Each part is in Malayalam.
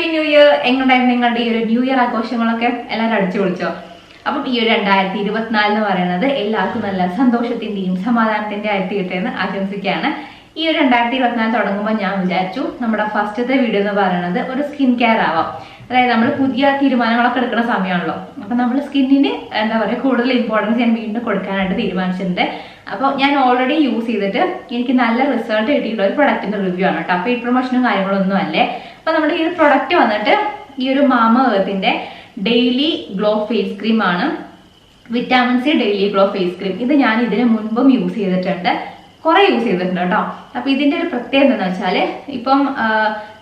ഹാപ്പി ന്യൂ ഇയർ എങ്ങനെയായിരുന്നു നിങ്ങളുടെ ഈ ഒരു ന്യൂ ഇയർ ആഘോഷങ്ങളൊക്കെ? എല്ലാവരും അടിച്ചു വിളിച്ചോ അപ്പം ഈ ഒരു രണ്ടായിരത്തി ഇരുപത്തിനാല് എന്ന് പറയുന്നത് എല്ലാവർക്കും നല്ല സന്തോഷത്തിന്റെയും സമാധാനത്തിന്റെയും ആയിട്ട് കിട്ടുമെന്ന് ആശംസിക്കുകയാണ്. ഈ ഒരു രണ്ടായിരത്തി ഇരുപത്തിനാല് തുടങ്ങുമ്പോൾ ഞാൻ വിചാരിച്ചു നമ്മുടെ ഫസ്റ്റത്തെ വീഡിയോ എന്ന് പറയുന്നത് ഒരു സ്കിൻ കെയർ ആവാം. അതായത് നമ്മൾ പുതിയ തീരുമാനങ്ങളൊക്കെ എടുക്കുന്ന സമയമാണല്ലോ. അപ്പൊ നമ്മൾ സ്കിന്നിന് എന്താ പറയുക കൂടുതൽ ഇമ്പോർട്ടൻസ് ഞാൻ വീണ്ടും കൊടുക്കാനായിട്ട് തീരുമാനിച്ചിട്ടുണ്ട്. അപ്പോൾ ഞാൻ ഓൾറെഡി യൂസ് ചെയ്തിട്ട് എനിക്ക് നല്ല റിസൾട്ട് കിട്ടിയിട്ടുള്ള ഒരു പ്രൊഡക്റ്റിന്റെ റിവ്യൂ ആണ് കേട്ടോ. അപ്പോൾ ഈ പ്രൊമോഷനും കാര്യങ്ങളൊന്നും അല്ലേ? അപ്പോൾ നമ്മുടെ ഈ ഒരു പ്രൊഡക്റ്റ് വന്നിട്ട് ഈ ഒരു മാമ എർത്തിന്റെ ഡെയിലി ഗ്ലോ ഫേസ് ക്രീം ആണ്. Vitamin C daily glow face cream ഇത് ഞാൻ ഇതിനു മുൻപും യൂസ് ചെയ്തിട്ടുണ്ട്. കുറെ യൂസ് ചെയ്തിട്ടുണ്ട് കേട്ടോ. അപ്പൊ ഇതിന്റെ ഒരു പ്രത്യേകത എന്താണെന്ന് വെച്ചാൽ ഇപ്പം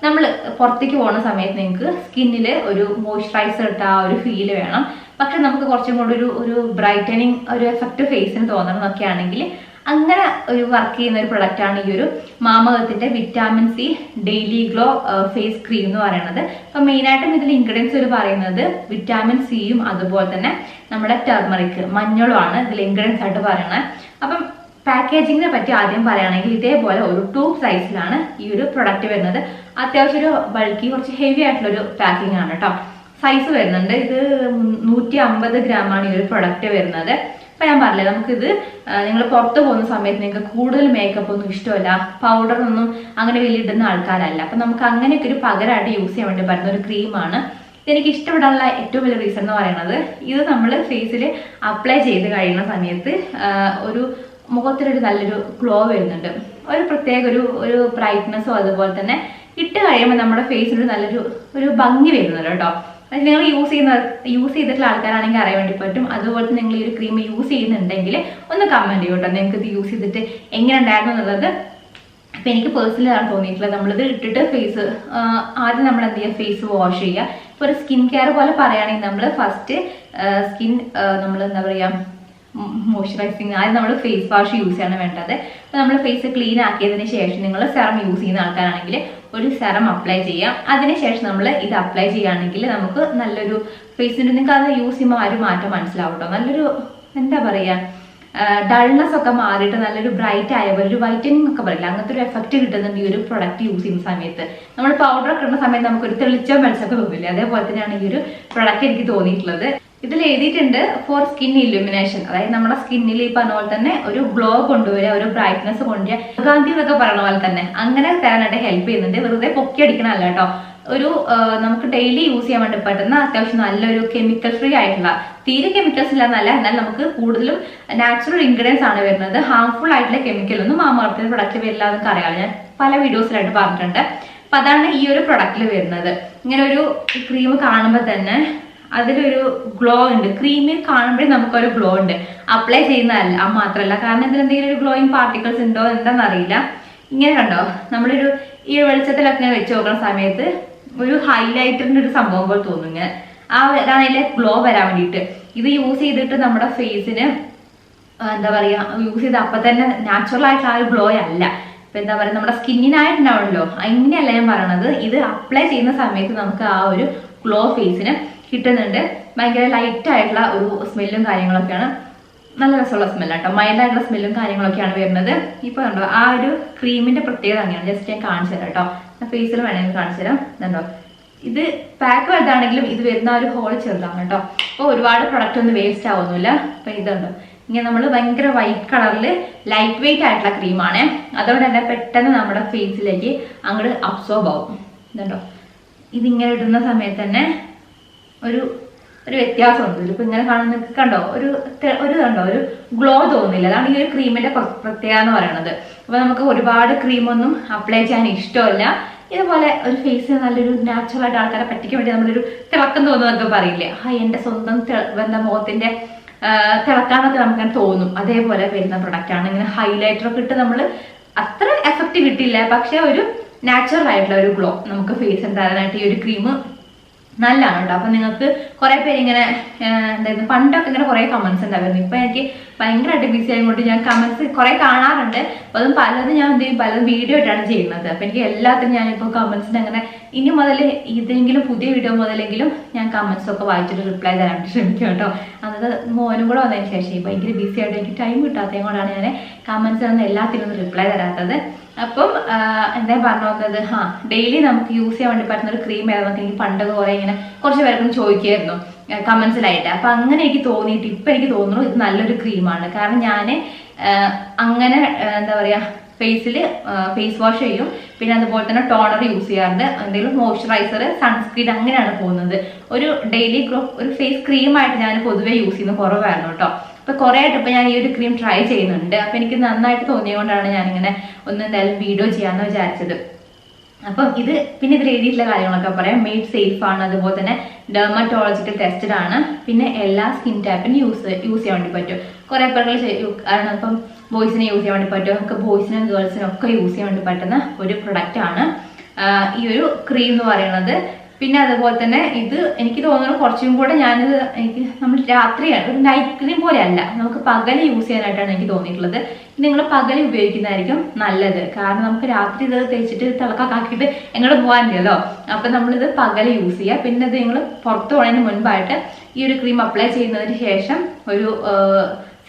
നമ്മൾ പുറത്തേക്ക് പോകുന്ന സമയത്ത് നിങ്ങൾക്ക് സ്കിന്നിൽ ഒരു മോയ്സ്ചറൈസർ ഇട്ട ഒരു ഫീൽ വേണം. പക്ഷെ നമുക്ക് കുറച്ചും കൂടി ഒരു ഒരു ബ്രൈറ്റനിങ് ഒരു എഫക്റ്റ് ഫേസിന് തോന്നണം എന്നൊക്കെ ആണെങ്കിൽ അങ്ങനെ ഒരു വർക്ക് ചെയ്യുന്ന ഒരു പ്രൊഡക്റ്റ് ആണ് ഈ ഒരു മാമകത്തിന്റെ vitamin C daily glow face cream എന്ന് പറയുന്നത്. അപ്പൊ മെയിനായിട്ടും ഇതിൽ ഇൻഗ്രീഡിയൻസ് ഒരു പറയുന്നത് വിറ്റാമിൻ സിയും അതുപോലെ തന്നെ നമ്മുടെ ടെർമറിക് മഞ്ഞളുമാണ് ഇതിൽ ഇൻഗ്രീഡിയൻസ് ആയിട്ട് പറയുന്നത്. അപ്പം പാക്കേജിങ്ങിനെ പറ്റി ആദ്യം പറയുകയാണെങ്കിൽ ഇതേപോലെ ഒരു ട്യൂബ് സൈസിലാണ് ഈ ഒരു പ്രൊഡക്റ്റ് വരുന്നത്. അത്യാവശ്യം ഒരു ബൾക്കി കുറച്ച് ഹെവി ആയിട്ടുള്ള ഒരു പാക്കിംഗ് ആണ് കേട്ടോ. സൈസ് വരുന്നുണ്ട്. ഇത് നൂറ്റി അമ്പത് ആണ് ഈ ഒരു പ്രൊഡക്റ്റ് വരുന്നത്. അപ്പൊ ഞാൻ പറഞ്ഞില്ലേ നമുക്കിത് നിങ്ങൾ പുറത്ത് പോകുന്ന സമയത്ത് നിങ്ങൾക്ക് കൂടുതൽ മേക്കപ്പ് ഒന്നും ഇഷ്ടമല്ല പൗഡർ ഒന്നും അങ്ങനെ വലിയ ഇടുന്ന ആൾക്കാരല്ല. അപ്പൊ നമുക്ക് അങ്ങനെയൊക്കെ ഒരു പകരമായിട്ട് യൂസ് ചെയ്യാൻ വേണ്ടി പറ്റുന്ന ഒരു ക്രീമാണ് എനിക്ക് ഇഷ്ടപ്പെടാനുള്ള ഏറ്റവും വലിയ റീസൺ എന്ന് പറയുന്നത് ഇത് നമ്മൾ ഫേസിൽ അപ്ലൈ ചെയ്ത് കഴിയുന്ന സമയത്ത് ഒരു മുഖത്തിനൊരു നല്ലൊരു ഗ്ലോ വരുന്നുണ്ട്. ഒരു പ്രത്യേക ഒരു ഒരു ബ്രൈറ്റ്നെസ്സോ അതുപോലെ തന്നെ ഇട്ട് കഴിയുമ്പോൾ നമ്മുടെ ഫേസിനൊരു നല്ലൊരു ഒരു ഭംഗി വരുന്നുണ്ട് കേട്ടോ. നിങ്ങൾ യൂസ് ചെയ്യുന്ന യൂസ് ചെയ്തിട്ടുള്ള ആൾക്കാരാണെങ്കിൽ അറിയാൻ വേണ്ടി പറ്റും. അതുപോലെ തന്നെ നിങ്ങൾ ഈ ഒരു ക്രീം യൂസ് ചെയ്യുന്നുണ്ടെങ്കിൽ ഒന്ന് കമന്റ് ചെയ്യും കേട്ടോ. നിങ്ങൾക്ക് ഇത് യൂസ് ചെയ്തിട്ട് എങ്ങനെ ഉണ്ടായിരുന്നു എന്നുള്ളത്. അപ്പം എനിക്ക് പേഴ്സണലാണ് തോന്നിയിട്ടുള്ളത്. നമ്മളിത് ഇട്ടിട്ട് ഫേസ് ആദ്യം നമ്മൾ എന്ത് ചെയ്യുക? ഫേസ് വാഷ് ചെയ്യുക. ഇപ്പോൾ ഒരു സ്കിൻ കെയർ പോലെ പറയുകയാണെങ്കിൽ നമ്മൾ ഫസ്റ്റ് സ്കിൻ നമ്മൾ എന്താ പറയാ മോയ്സ്ചറൈസിങ്. ആദ്യം നമ്മൾ ഫേസ് വാഷ് യൂസ് ചെയ്യാണ് വേണ്ടത്. അപ്പോൾ നമ്മൾ ഫേസ് ക്ലീൻ ആക്കിയതിന് ശേഷം നിങ്ങൾ സെറം യൂസ് ചെയ്യുന്ന ആൾക്കാരാണെങ്കിൽ ഒരു സെറം അപ്ലൈ ചെയ്യാം. അതിനുശേഷം നമ്മൾ ഇത് അപ്ലൈ ചെയ്യുകയാണെങ്കിൽ നമുക്ക് നല്ലൊരു ഫേസിന് നിങ്ങൾക്ക് അത് യൂസ് ചെയ്യുമ്പോൾ ആരും മാറ്റം മനസ്സിലാവട്ടോ നല്ലൊരു എന്താ പറയുക ഡൾനെസ് ഒക്കെ മാറിയിട്ട് നല്ലൊരു ബ്രൈറ്റ് ആയ പോലെ ഒരു വൈറ്റനിങ് ഒക്കെ പറയില്ല അങ്ങനത്തെ ഒരു എഫക്റ്റ് കിട്ടുന്നുണ്ട് ഈ ഒരു പ്രൊഡക്റ്റ് യൂസ് ചെയ്യുന്ന സമയത്ത്. നമ്മൾ പൗഡർ ഒക്കെ ഇടുന്ന സമയത്ത് നമുക്ക് ഒരു തെളിച്ചോ വെളിച്ചൊക്കെ തോന്നില്ല അതേപോലെ തന്നെയാണ് ഈ ഒരു പ്രൊഡക്റ്റ് എനിക്ക് തോന്നിയിട്ടുള്ളത്. ഇതിൽ എഴുതിയിട്ടുണ്ട് ഫോർ സ്കിൻ ഇലുമിനേഷൻ അതായത് നമ്മുടെ സ്കിന്നിൽ ഈ പറഞ്ഞ പോലെ തന്നെ ഒരു ഗ്ലോ കൊണ്ടുവരിക ഒരു ബ്രൈറ്റ്നസ് കൊണ്ടുവരിക. ഗാന്ധി എന്നൊക്കെ പറയുന്ന പോലെ തന്നെ. അങ്ങനെ തരാനായിട്ട് ഹെൽപ്പ് ചെയ്യുന്നുണ്ട്. വെറുതെ പൊക്കി അടിക്കണമല്ല കേട്ടോ. ഒരു നമുക്ക് ഡെയിലി യൂസ് ചെയ്യാൻ വേണ്ടി പറ്റുന്ന അത്യാവശ്യം നല്ലൊരു കെമിക്കൽ ഫ്രീ ആയിട്ടുള്ള തീരെ കെമിക്കൽസ് ഇല്ല എന്നല്ല എന്നാൽ നമുക്ക് കൂടുതലും നാച്ചുറൽ ഇൻഗ്രീഡിയൻസ് ആണ് വരുന്നത്. ഹാർംഫുൾ ആയിട്ടുള്ള കെമിക്കൽ ഒന്നും ആ മാർക്കറ്റിൽ പ്രൊഡക്റ്റ് വരില്ല എന്നൊക്കെ അറിയാമല്ലോ ഞാൻ പല വീഡിയോസിലായിട്ട് പറഞ്ഞിട്ടുണ്ട്. അപ്പൊ അതാണ് ഈ ഒരു പ്രൊഡക്റ്റിൽ വരുന്നത്. ഇങ്ങനെ ഒരു ക്രീം കാണുമ്പോൾ തന്നെ അതിലൊരു ഗ്ലോ ഉണ്ട്. ക്രീമിൽ കാണുമ്പോഴേ നമുക്കൊരു ഗ്ലോ ഉണ്ട്. അപ്ലൈ ചെയ്യുന്നതല്ല ആ മാത്രമല്ല. കാരണം ഇതിൽ എന്തെങ്കിലും ഒരു ഗ്ലോയിങ് പാർട്ടിക്കിൾസ് ഉണ്ടോ എന്താണെന്ന് അറിയില്ല ഇങ്ങനെ കണ്ടോ? നമ്മളൊരു ഈ വെളിച്ചത്തിലൊക്കെ വെച്ച് നോക്കുന്ന സമയത്ത് ഒരു ഹൈലൈറ്ററിന്റെ ഒരു സംഭവം പോലെ തോന്നും ഇങ്ങനെ. ആ അതിലെ ഗ്ലോ വരാൻ വേണ്ടിയിട്ട്. ഇത് യൂസ് ചെയ്തിട്ട് നമ്മുടെ ഫേസിന് എന്താ പറയുക യൂസ് ചെയ്ത് അപ്പൊ തന്നെ നാച്ചുറൽ ആയിട്ടുള്ള ആ ഒരു ഗ്ലോ അല്ല. ഇപ്പൊ എന്താ പറയാ നമ്മുടെ സ്കിന്നിനായിട്ടുണ്ടാവുമല്ലോ അങ്ങനെയല്ല ഞാൻ പറയണത്. ഇത് അപ്ലൈ ചെയ്യുന്ന സമയത്ത് നമുക്ക് ആ ഒരു ഗ്ലോ ഫേസിന് കിട്ടുന്നുണ്ട്. ഭയങ്കര ലൈറ്റ് ആയിട്ടുള്ള ഒരു സ്മെല്ലും കാര്യങ്ങളൊക്കെയാണ്. നല്ല രസമുള്ള സ്മെല്ല് കേട്ടോ മൈൽഡ് ആയിട്ടുള്ള സ്മെല്ലും കാര്യങ്ങളൊക്കെയാണ് വരുന്നത്. ഇപ്പൊ കണ്ടോ ആ ഒരു ക്രീമിന്റെ പ്രത്യേകത അങ്ങനെയാണ്. ജസ്റ്റ് ഞാൻ കാണിച്ചു തരാം കേട്ടോ. ഫേസിൽ വേണമെങ്കിൽ കാണിച്ചു തരാം. കണ്ടോ? ഇത് പാക്ക് വലുതാണെങ്കിലും ഇത് വരുന്ന ഒരു ഹോൾ ചെറുതാണ് കേട്ടോ. അപ്പോൾ ഒരുപാട് പ്രൊഡക്റ്റ് ഒന്നും വേസ്റ്റ് ആവുന്നില്ല. അപ്പൊ ഇതുണ്ടോ ഇങ്ങനെ നമ്മൾ ഭയങ്കര വൈറ്റ് കളറിൽ ലൈറ്റ് വെയിറ്റ് ആയിട്ടുള്ള ക്രീമാണ് അതുകൊണ്ട് തന്നെ പെട്ടെന്ന് നമ്മുടെ ഫേസിലേക്ക് അങ്ങോട്ട് അബ്സോർബ് ആവും. ഇതുണ്ടോ ഇതിങ്ങനെ ഇടുന്ന സമയത്ത് തന്നെ ഒരു ഒരു വ്യത്യാസമുണ്ട്. ഇതിപ്പോ ഇങ്ങനെ കാണുന്ന കണ്ടോ? ഒരു ഒരു കണ്ടോ? ഒരു ഗ്ലോ തോന്നില്ല. അതാണ് ഈ ഒരു ക്രീമിന്റെ പ്ര- പ്രത്യേകത എന്ന് പറയുന്നത് അപ്പൊ നമുക്ക് ഒരുപാട് ക്രീമൊന്നും അപ്ലൈ ചെയ്യാൻ ഇഷ്ടമല്ല. ഇതുപോലെ ഒരു ഫേസ് നല്ലൊരു നാച്ചുറൽ ആയിട്ട് ആൾക്കാരെ പറ്റിക്കാൻ വേണ്ടി നമ്മളൊരു തിളക്കം തോന്നുന്നൊക്കെ പറയില്ലേ. ആ എന്റെ സ്വന്തം എന്താ മുഖത്തിന്റെ ആ, തിളക്കാന്നൊക്കെ നമുക്ക് തോന്നും. അതേപോലെ വരുന്ന ആണ്. ഇങ്ങനെ ഹൈലൈറ്റർ ഒക്കെ ഇട്ട് നമ്മൾ അത്ര എഫക്റ്റ് കിട്ടില്ല. പക്ഷെ ഒരു നാച്ചുറൽ ആയിട്ടുള്ള ഒരു ഗ്ലോ നമുക്ക് ഫേസ് തരാനായിട്ട് ഈ ഒരു ക്രീം നല്ലതാണ് കേട്ടോ അപ്പൊ നിങ്ങൾക്ക് കുറെ പേര് ഇങ്ങനെ എന്തായിരുന്നു പണ്ടൊക്കെ ഇങ്ങനെ കുറെ കമന്റ്സ് ഉണ്ടായിരുന്നു. ഇപ്പൊ എനിക്ക് ഭയങ്കരമായിട്ട് ബിസി ആയതുകൊണ്ട് ഞാൻ കമന്റ്സ് കുറെ കാണാറുണ്ട്. അപ്പൊ അതും പലതും ഞാൻ എന്ത് ചെയ്യും? പലതും വീഡിയോ ആയിട്ടാണ് ചെയ്യുന്നത്. അപ്പൊ എനിക്ക് എല്ലാത്തിനും ഞാനിപ്പോ കമന്റ്സിന് അങ്ങനെ ഇനി മുതൽ ഇതെങ്കിലും പുതിയ വീഡിയോ മുതലെങ്കിലും ഞാൻ കമന്റ്സ് ഒക്കെ വായിച്ചിട്ട് റിപ്ലൈ തരാനായിട്ട് ശ്രമിക്കും കേട്ടോ. അന്നത് മോനും കൂടെ വന്നതിന് ശേഷം ഭയങ്കര ബിസി ആയിട്ട് എനിക്ക് ടൈം കിട്ടാത്തതുകൊണ്ടാണ് ഞാൻ കമന്റ്സ് എന്ന് എല്ലാത്തിനും റിപ്ലൈ തരാത്തത്. അപ്പം എന്താ പറഞ്ഞു വന്നത് ആ ഡെയിലി നമുക്ക് യൂസ് ചെയ്യാൻ വേണ്ടി പറ്റുന്ന ഒരു ക്രീം ഏതാണെന്നൊക്കെ എനിക്ക് പണ്ട് പോലെ ഇങ്ങനെ കുറച്ച് പേർക്കും ചോദിക്കുമായിരുന്നു കമൻസിലായിട്ട് അപ്പൊ അങ്ങനെ എനിക്ക് തോന്നിയിട്ട് ഇപ്പൊ എനിക്ക് തോന്നുന്നു ഇത് നല്ലൊരു ക്രീമാണ് കാരണം ഞാൻ അങ്ങനെ എന്താ പറയാ ഫേസിൽ ഫേസ് വാഷ് ചെയ്യും. പിന്നെ അതുപോലെ തന്നെ ടോണർ യൂസ് ചെയ്യാറുണ്ട്. എന്തെങ്കിലും മോയ്സ്ചറൈസർ സൺസ്ക്രീൻ അങ്ങനെയാണ് പോകുന്നത്. ഒരു ഡെയിലി ഒരു ഫേസ് ക്രീമായിട്ട് ഞാൻ പൊതുവേ യൂസ് ചെയ്യുന്ന കുറവായിരുന്നു കേട്ടോ. അപ്പൊ കുറെ ആയിട്ട് ഇപ്പൊ ഞാൻ ഈ ഒരു ക്രീം ട്രൈ ചെയ്യുന്നുണ്ട്. അപ്പൊ എനിക്ക് നന്നായിട്ട് തോന്നിയതുകൊണ്ടാണ് ഇങ്ങനെ ഒന്ന് എന്തായാലും വീഡിയോ ചെയ്യാന്ന് വിചാരിച്ചത്. അപ്പം ഇത് പിന്നെ ഇതിൽ എഴുതിയിട്ടുള്ള കാര്യങ്ങളൊക്കെ പറയാം. മെയ്ഡ് സേഫ് ആണ്. അതുപോലെ തന്നെ ഡെർമറ്റോളജിക്കൽ ടെസ്റ്റഡ് ആണ്. പിന്നെ എല്ലാ സ്കിൻ ടൈപ്പിനും യൂസ് യൂസ് ചെയ്യാൻ വേണ്ടി പറ്റും. കുറെ പേർക്ക് കാരണം ഇപ്പം ബോയ്സിനെ യൂസ് ചെയ്യാൻ വേണ്ടി പറ്റും. ഒക്കെ ബോയ്സിനും ഗേൾസിനും ഒക്കെ യൂസ് ചെയ്യാൻ വേണ്ടി പറ്റുന്ന ഒരു പ്രൊഡക്റ്റ് ആണ്. ഈ ഒരു ക്രീം എന്ന് പറയുന്നത് പിന്നെ അതുപോലെ തന്നെ ഇത് എനിക്ക് തോന്നുന്നു കുറച്ചും കൂടെ ഞാനിത് എനിക്ക് നമ്മൾ രാത്രിയാണ് ഒരു നൈറ്റ് ക്രീം പോലെ അല്ല നമുക്ക് പകൽ യൂസ് ചെയ്യാനായിട്ടാണ് എനിക്ക് തോന്നിയിട്ടുള്ളത്. നിങ്ങൾ പകൽ ഉപയോഗിക്കുന്നതായിരിക്കും നല്ലത്. കാരണം നമുക്ക് രാത്രി ഇത് തേച്ചിട്ട് തിളക്കാക്കിയിട്ട് എങ്ങോട്ട് പോകാനില്ലല്ലോ അപ്പം നമ്മളിത് പകൽ യൂസ് ചെയ്യുക പിന്നെ ഇത് നിങ്ങൾ പുറത്ത് പോകുന്നതിന് മുൻപായിട്ട് ഈ ഒരു ക്രീം അപ്ലൈ ചെയ്യുന്നതിന് ശേഷം ഒരു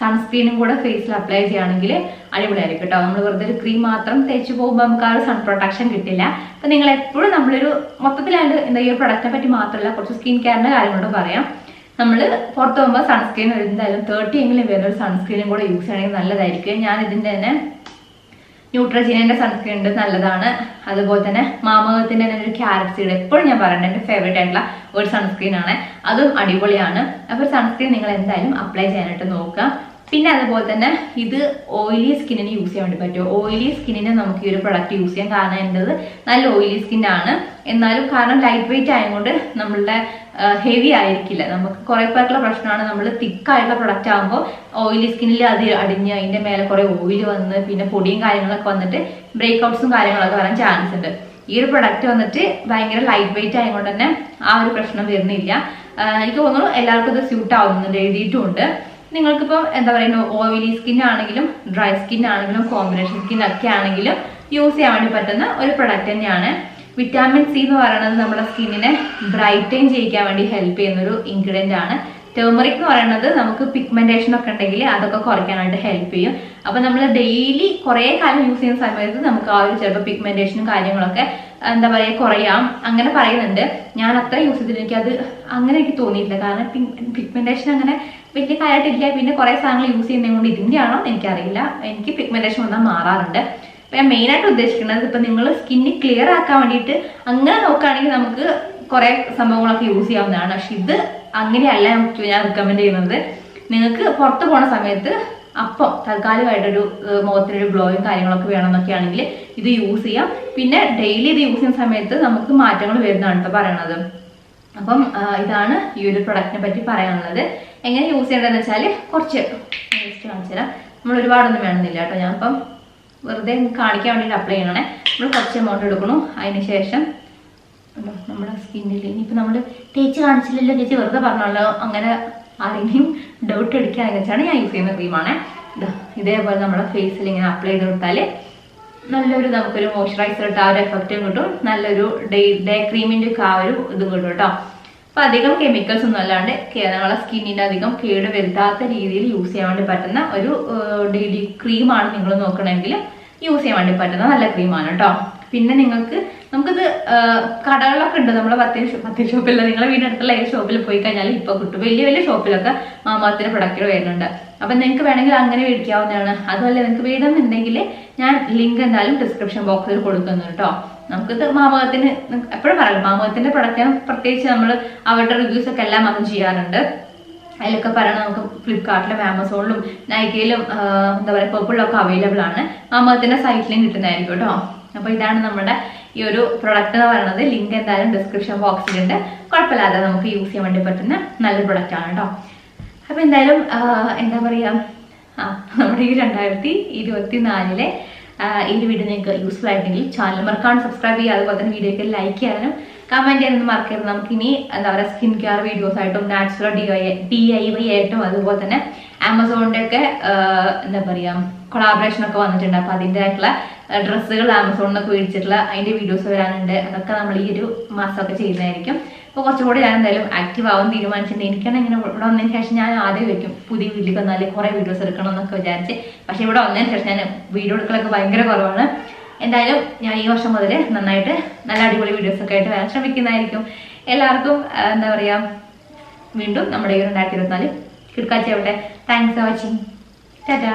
സൺസ്ക്രീനും കൂടെ ഫേസിൽ അപ്ലൈ ചെയ്യുകയാണെങ്കിൽ അടിപൊളിയായിരിക്കും കേട്ടോ. നമ്മൾ വെറുതെ ഒരു ക്രീം മാത്രം തേച്ച് പോകുമ്പോൾ നമുക്ക് ആ ഒരു സൺ പ്രൊട്ടക്ഷൻ കിട്ടില്ല. അപ്പൊ നിങ്ങൾ എപ്പോഴും നമ്മളൊരു മൊത്തത്തിലാണ്ട് എന്താ ഈ പ്രൊഡക്റ്റിനെ പറ്റി മാത്രമല്ല കുറച്ച് സ്കിൻ കെയറിന്റെ കാര്യങ്ങളോട് പറയാം. നമ്മൾ പുറത്ത് പോകുമ്പോൾ സൺസ്ക്രീൻ എന്തായാലും തേർട്ടി എങ്കിലും വരുന്ന ഒരു സൺസ്ക്രീനും കൂടെ യൂസ് ചെയ്യണമെങ്കിൽ നല്ലതായിരിക്കും. ഞാൻ ഇതിന്റെ തന്നെ ന്യൂട്രജീനന്റെ സൺസ്ക്രീൻ ഉണ്ട് നല്ലതാണ്. അതുപോലെ തന്നെ മാമകത്തിന്റെ തന്നെ ഒരു ക്യാരറ്റ് സീഡ് എപ്പോഴും ഞാൻ പറയേണ്ട എന്റെ ഫേവറേറ്റ് ആയിട്ടുള്ള ഒരു സൺസ്ക്രീൻ ആണ്. അതും അടിപൊളിയാണ്. അപ്പോൾ സൺസ്ക്രീൻ നിങ്ങൾ എന്തായാലും അപ്ലൈ ചെയ്യാനായിട്ട് നോക്കുക. പിന്നെ അതുപോലെ തന്നെ ഇത് ഓയിലി സ്കിന്നിന് യൂസ് ചെയ്യാൻ വേണ്ടി പറ്റും. ഓയിലി സ്കിന്നിന് നമുക്ക് ഈ ഒരു പ്രൊഡക്റ്റ് യൂസ് ചെയ്യാൻ കാരണം എന്റെത് നല്ല ഓയിലി സ്കിന്നാണ് എന്നാലും കാരണം ലൈറ്റ് വെയിറ്റ് ആയതുകൊണ്ട് നമ്മളുടെ ഹെവി ആയിരിക്കില്ല. നമുക്ക് കുറെ പേർക്കുള്ള പ്രശ്നമാണ്. നമ്മൾ തിക്കായിട്ടുള്ള പ്രൊഡക്റ്റ് ആകുമ്പോൾ ഓയിലി സ്കിന്നിൽ അത് അടിഞ്ഞ് അതിന്റെ മേലെ കുറെ ഓയിൽ വന്ന് പിന്നെ പൊടിയും കാര്യങ്ങളൊക്കെ വന്നിട്ട് ബ്രേക്ക്ഔട്ട്സും കാര്യങ്ങളൊക്കെ വരാൻ ചാൻസ് ഉണ്ട്. ഈ ഒരു പ്രൊഡക്റ്റ് വന്നിട്ട് ഭയങ്കര ലൈറ്റ് വെയിറ്റ് ആയതുകൊണ്ട് തന്നെ ആ ഒരു പ്രശ്നം വരുന്നില്ല. എനിക്ക് തോന്നുന്നു എല്ലാവർക്കും ഇത് സ്യൂട്ട് ആവുന്നുണ്ട് എഴുതിയിട്ടുമുണ്ട്. നിങ്ങൾക്കിപ്പോൾ എന്താ പറയുക ഓയിലി സ്കിൻ ആണെങ്കിലും ഡ്രൈ സ്കിൻ ആണെങ്കിലും കോമ്പിനേഷൻ സ്കിൻ ഒക്കെ ആണെങ്കിലും യൂസ് ചെയ്യാൻ വേണ്ടി പറ്റുന്ന ഒരു പ്രൊഡക്റ്റ് തന്നെയാണ്. വിറ്റാമിൻ സി എന്ന് പറയുന്നത് നമ്മുടെ സ്കിന്നിനെ ബ്രൈറ്റൻ ചെയ്യിക്കാൻ വേണ്ടി ഹെൽപ്പ് ചെയ്യുന്ന ഒരു ഇൻഗ്രീഡിയന്റ് ആണ്. ടേമറിക് എന്ന് പറയുന്നത് നമുക്ക് പിഗ്മെന്റേഷൻ ഒക്കെ ഉണ്ടെങ്കിൽ അതൊക്കെ കുറയ്ക്കാനായിട്ട് ഹെൽപ്പ് ചെയ്യും. അപ്പോൾ നമ്മൾ ഡെയിലി കുറേ കാലം യൂസ് ചെയ്യുന്ന സമയത്ത് നമുക്ക് ആ ഒരു ചിലപ്പോൾ പിഗ്മെന്റേഷനും കാര്യങ്ങളൊക്കെ എന്താ പറയുക കുറയാം. അങ്ങനെ പറയുന്നുണ്ട്. ഞാൻ അത്ര യൂസ് ചെയ്തിട്ട് എനിക്ക് അത് അങ്ങനെ എനിക്ക് തോന്നിയിട്ടില്ല. കാരണം പിഗ്മെന്റേഷൻ അങ്ങനെ വലിയ കാര്യമായിട്ടില്ല പിന്നെ കുറെ സാധനങ്ങൾ യൂസ് ചെയ്യുന്നത് കൊണ്ട് ഇതിന്റെ ആണോ എനിക്കറിയില്ല. എനിക്ക് പിഗ്മെന്റേഷൻ വന്നാൽ മാറാറുണ്ട്. അപ്പൊ ഞാൻ മെയിൻ ആയിട്ട് ഉദ്ദേശിക്കുന്നത് ഇപ്പൊ നിങ്ങൾ സ്കിന്ന് ക്ലിയർ ആക്കാൻ വേണ്ടിയിട്ട് അങ്ങനെ നോക്കുകയാണെങ്കിൽ നമുക്ക് കുറെ സംഭവങ്ങളൊക്കെ യൂസ് ചെയ്യാവുന്നതാണ്. പക്ഷെ ഇത് അങ്ങനെയല്ല ഞാൻ റെക്കമെൻഡ് ചെയ്യുന്നത്. നിങ്ങൾക്ക് പുറത്ത് പോണ സമയത്ത് അപ്പം താൽക്കാലികമായിട്ടൊരു മുഖത്തിനൊരു ഗ്ലോയും കാര്യങ്ങളൊക്കെ വേണമെന്നൊക്കെ ആണെങ്കിൽ ഇത് യൂസ് ചെയ്യാം. പിന്നെ ഡെയിലി ഇത് യൂസ് ചെയ്യുന്ന സമയത്ത് നമുക്ക് മാറ്റങ്ങൾ വരുന്നതാണ് കേട്ടോ പറയണത്. അപ്പം ഇതാണ് ഈ ഒരു പ്രൊഡക്റ്റിനെ പറ്റി പറയാനുള്ളത്. എങ്ങനെ യൂസ് ചെയ്യേണ്ടതെന്ന് വെച്ചാൽ കുറച്ച് ജസ്റ്റ് കാണിച്ചു തരാം. നമ്മൾ ഒരുപാടൊന്നും വേണമെന്നില്ല കേട്ടോ. ഞാൻ ഇപ്പം വെറുതെ കാണിക്കാൻ വേണ്ടിയിട്ട് അപ്ലൈ ചെയ്യണേ. നമ്മൾ കുറച്ച് എമൗണ്ട് എടുക്കണു അതിന് ശേഷം നമ്മുടെ സ്കിന്നിൽ ഇനിയിപ്പോൾ നമ്മൾ തേച്ച് കാണിച്ചില്ലല്ലോ ചേച്ചി വെറുതെ പറഞ്ഞല്ലോ. അങ്ങനെ ആരെങ്കിലും ഡൗട്ട് എടുക്കുകയാണെന്ന് വെച്ചാണ് ഞാൻ യൂസ് ചെയ്യുന്ന ക്രീമാണ് ഇതേപോലെ നമ്മുടെ ഫേസിൽ ഇങ്ങനെ അപ്ലൈ ചെയ്ത് കൊടുത്താൽ നല്ലൊരു നമുക്കൊരു മോയ്സ്ചറൈസർ ഇട്ട് ആ ഒരു എഫക്റ്റും കിട്ടും. നല്ലൊരു ഡേ ഡേ ക്രീമിന്റെ ഒക്കെ ആ ഒരു ഇതും കിട്ടും കേട്ടോ. അപ്പൊ അധികം കെമിക്കൽസ് ഒന്നും അല്ലാണ്ട് നമ്മളെ സ്കിന്നിന് അധികം കേട് വരുത്താത്ത രീതിയിൽ യൂസ് ചെയ്യാൻ വേണ്ടി പറ്റുന്ന ഒരു ഡെയിലി ക്രീമാണ് നിങ്ങൾ നോക്കണമെങ്കിൽ യൂസ് ചെയ്യാൻ വേണ്ടി പറ്റുന്ന നല്ല ക്രീമാണ് കേട്ടോ. പിന്നെ നിങ്ങൾക്ക് നമുക്കിത് കടകളിലൊക്കെ ഉണ്ട്. നമ്മളെ പത്തേ പത്തേ ഷോപ്പിലുള്ള നിങ്ങളെ വീടിനടുത്തുള്ള ഏത് ഷോപ്പിൽ പോയി കഴിഞ്ഞാൽ ഇപ്പൊ കിട്ടും. വലിയ വലിയ ഷോപ്പിലൊക്കെ മാമാത്തിന്റെ പ്രൊഡക്റ്റുകൾ വരുന്നുണ്ട്. അപ്പൊ നിങ്ങൾക്ക് വേണമെങ്കിൽ അങ്ങനെ മേടിക്കാവുന്നതാണ്. അതുമല്ല നിങ്ങൾക്ക് വേണമെന്നുണ്ടെങ്കിൽ ഞാൻ ലിങ്ക് എന്തായാലും ഡിസ്ക്രിപ്ഷൻ ബോക്സിൽ കൊടുക്കുന്നു കേട്ടോ. നമുക്ക് മാമകത്തിന് എപ്പോഴും പറയാം പ്രൊഡക്റ്റ് പ്രത്യേകിച്ച് നമ്മൾ അവരുടെ റിവ്യൂസ് ഒക്കെ എല്ലാം അന്ന് ചെയ്യാറുണ്ട്. അതിലൊക്കെ പറയണത് നമുക്ക് ഫ്ലിപ്കാർട്ടിലും ആമസോണിലും നൈക്കയിലും എന്താ പറയുക പേർപ്പിളിലൊക്കെ അവൈലബിൾ ആണ്. മാമകത്തിന്റെ സൈറ്റിലും കിട്ടുന്നതായിരിക്കും കേട്ടോ. അപ്പൊ ഇതാണ് നമ്മുടെ ഈ ഒരു പ്രൊഡക്റ്റ് എന്ന് പറയുന്നത്. ലിങ്ക് എന്തായാലും ഡിസ്ക്രിപ്ഷൻ ബോക്സിലുണ്ട് കുഴപ്പമില്ലാതെ നമുക്ക് യൂസ് ചെയ്യാൻ വേണ്ടി പറ്റുന്ന നല്ല പ്രൊഡക്റ്റ് ആണ് കേട്ടോ. അപ്പൊ എന്തായാലും എന്താ പറയാ ആ നമ്മുടെ ഈ രണ്ടായിരത്തി ഇരുപത്തി നാലിലെ ഈ ഒരു വീഡിയോ നിങ്ങൾക്ക് യൂസ്ഫുൾ ആയിട്ടുണ്ടെങ്കിൽ ചാനൽ മറക്കാണ്ട് സബ്സ്ക്രൈബ് ചെയ്യുക. അതുപോലെ തന്നെ വീഡിയോക്ക് ലൈക്ക് ചെയ്യാനും കമന്റ് ചെയ്യാനൊന്നും മറക്കരുത്. നമുക്ക് ഇനി എന്താ പറയുക സ്കിൻ കെയർ വീഡിയോസ് ആയിട്ടും natural D D I Y ആയിട്ടും അതുപോലെ തന്നെ ആമസോണിന്റെ ഒക്കെ എന്താ പറയാ കൊളാബറേഷൻ ഒക്കെ വന്നിട്ടുണ്ട്. അപ്പൊ അതിന്റെ ആയിട്ടുള്ള ഡ്രസ്സുകൾ ആമസോണിൽ നിന്നൊക്കെ മേടിച്ചിട്ടുള്ള അതിന്റെ വീഡിയോസ് വരാനുണ്ട്. അതൊക്കെ നമ്മൾ ഈ ഒരു മാസമൊക്കെ ചെയ്യുന്നതായിരിക്കും. ഇപ്പോൾ കുറച്ചുകൂടി ഞാൻ എന്തായാലും ആക്റ്റീവ് ആവാൻ തീരുമാനിച്ചിട്ടുണ്ട്. എനിക്കാണ് ഇങ്ങനെ ഇവിടെ വന്നതിന് ശേഷം ഞാൻ ആദ്യം വെക്കും പുതിയ വീട്ടിലേക്ക് വന്നാൽ കുറേ വീഡിയോസ് എടുക്കണം എന്നൊക്കെ വിചാരിച്ച്. പക്ഷേ ഇവിടെ വന്നതിന് ശേഷം ഞാൻ വീഡിയോ എടുക്കലൊക്കെ ഭയങ്കര കുറവാണ്. എന്തായാലും ഞാൻ ഈ വർഷം മുതൽ നന്നായിട്ട് നല്ല അടിപൊളി വീഡിയോസ് ഒക്കെ ആയിട്ട് വരാൻ ശ്രമിക്കുന്നതായിരിക്കും. എല്ലാവർക്കും എന്താ പറയാ വീണ്ടും നമ്മുടെ ഈ രണ്ടായിരത്തി ഇരുപത്തിനാല് കിടക്കാച്ചവിടെ താങ്ക്സ് ഫോർ വാച്ചിങ് ടാറ്റാ